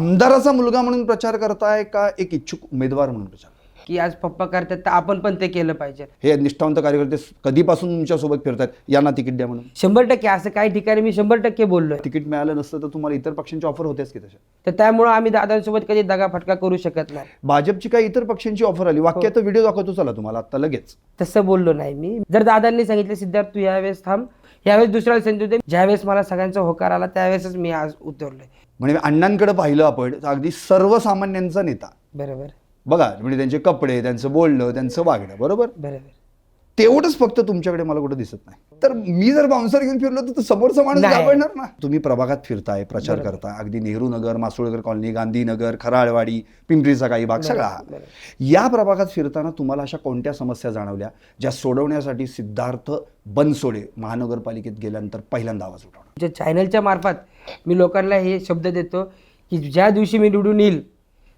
आमदाराचा मुलगा म्हणून प्रचार करताय का एक इच्छुक उमेदवार म्हणून प्रचार की आज पप्पा करतात तर आपण पण ते केलं पाहिजे. हे निष्ठावंत कार्यकर्ते कधीपासून तुमच्यासोबत फिरतात? यांना तिकीट द्या म्हणून. शंभर टक्के असं काही ठिकाणी मी शंभर टक्के बोललोय. तिकीट मिळालं नसतं तर तुम्हाला इतर पक्षांची ऑफर होतेच की तशा? तर त्यामुळं आम्ही दादांसोबत कधी दगाफटका करू शकत नाही. भाजपची काही इतर पक्षांची ऑफर आली. वाक्याचा व्हिडिओ दाखवतो चला तुम्हाला. आता लगेच. तसं बोललो नाही मी. जर दादांनी सांगितलं सिद्धार्थ तू यावेळेस थांब. यावेळेस दुसऱ्याला संधी दे. ज्यावेळेस मला सगळ्यांचा होकार आला त्यावेळेसच मी आज उतरलोय. म्हणजे अण्णांकडे पाहिलं आपण तर अगदी सर्वसामान्यांचा नेता. बरोबर. बघा म्हणजे त्यांचे कपडे त्यांचं बोलणं त्यांचं वागणं बरोबर? बरोबर. तेवढंच फक्त तुमच्याकडे मला कुठं दिसत नाही. तर मी जर बाउन्सर घेऊन फिरलो तर तो समोरचा माणूस नाही. घाबरणार ना? तुम्ही प्रभागात फिरताय प्रचार करताय. अगदी नेहरू नगर मासोळकर कॉलनी गांधीनगर खराळवाडी पिंपरीचा काही भाग सगळा. या प्रभागात फिरताना तुम्हाला अशा कोणत्या समस्या जाणवल्या ज्या सोडवण्यासाठी सिद्धार्थ बनसोडे महानगरपालिकेत गेल्यानंतर पहिल्यांदा आवाज उठवणार चॅनलच्या मार्फत मी लोकांना हे शब्द देतो की ज्या दिवशी मी निवडून येईल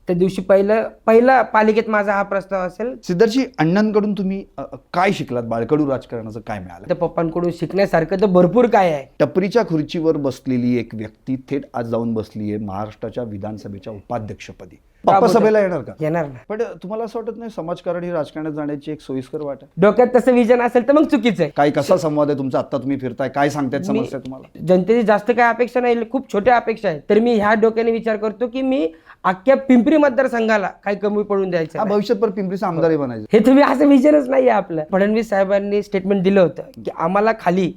त्या दिवशी पहिलं पहिला पालिकेत माझा हा प्रस्ताव असेल. सिद्धार्थजी अण्णांकडून तुम्ही अ, अ, काय शिकलात? बाळकडू राजकारणाचं काय मिळालं? तर पप्पांकडून शिकण्यासारखं तर भरपूर काय आहे. टपरीच्या खुर्चीवर बसलेली एक व्यक्ती थेट आज जाऊन बसली आहे महाराष्ट्राच्या विधानसभेच्या उपाध्यक्षपदी. बाप्पा सभेला येणार का? येणार ना. पण तुम्हाला असं वाटत नाही समाजकारण ही राजकारणात जाण्याची एक सोयीस्कर वाट आहे? डोक्यात तसं विजन असेल तर मग चुकीचं आहे. काय कसा संवाद आहे तुमचा? आता तुम्ही फिरताय. काय सांगतायत समस्या तुम्हाला? जनतेची जास्त काय अपेक्षा नाही खूप छोट्या अपेक्षा आहेत. तर मी ह्या डोक्याने विचार करतो की मी अख्ख्या पिंपरी मतदारसंघाला काही कमी पडून द्यायचं हा नाही. भविष्यात पर पिंपरीचा आमदारही बनायचं. हे तुम्ही असं विजनच नाही आहे आपलं. फडणवीस साहेबांनी स्टेटमेंट दिलं होतं की आम्हाला खाली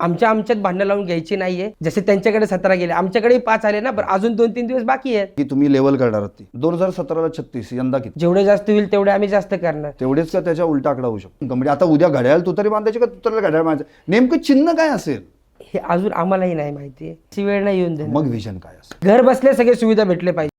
आमच्या आमच्यात भांडणं लावून घ्यायची नाहीये. जसे त्यांच्याकडे सतरा गेले आमच्याकडे पाच आले ना बरं अजून दोन तीन दिवस बाकी आहेत. की तुम्ही लेवल करणार आहात ती. दोन हजार सतराला छत्तीस यंदा किती? जेवढे जास्त होईल तेवढे आम्ही जास्त करणार. तेवढेच का त्याच्या उलटा आकडा होऊ शकतो? म्हणजे आता उद्या घड्याळ तू तरी बांधायची का तू तरी घड्याळ बांधायचं? नेमकं चिन्ह काय असेल? हे अजून आम्हालाही नाही माहिती वेळ नाही येऊन देणार. मग विजन काय असेल? घर बसल्या सगळे सुविधा भेटले पाहिजे.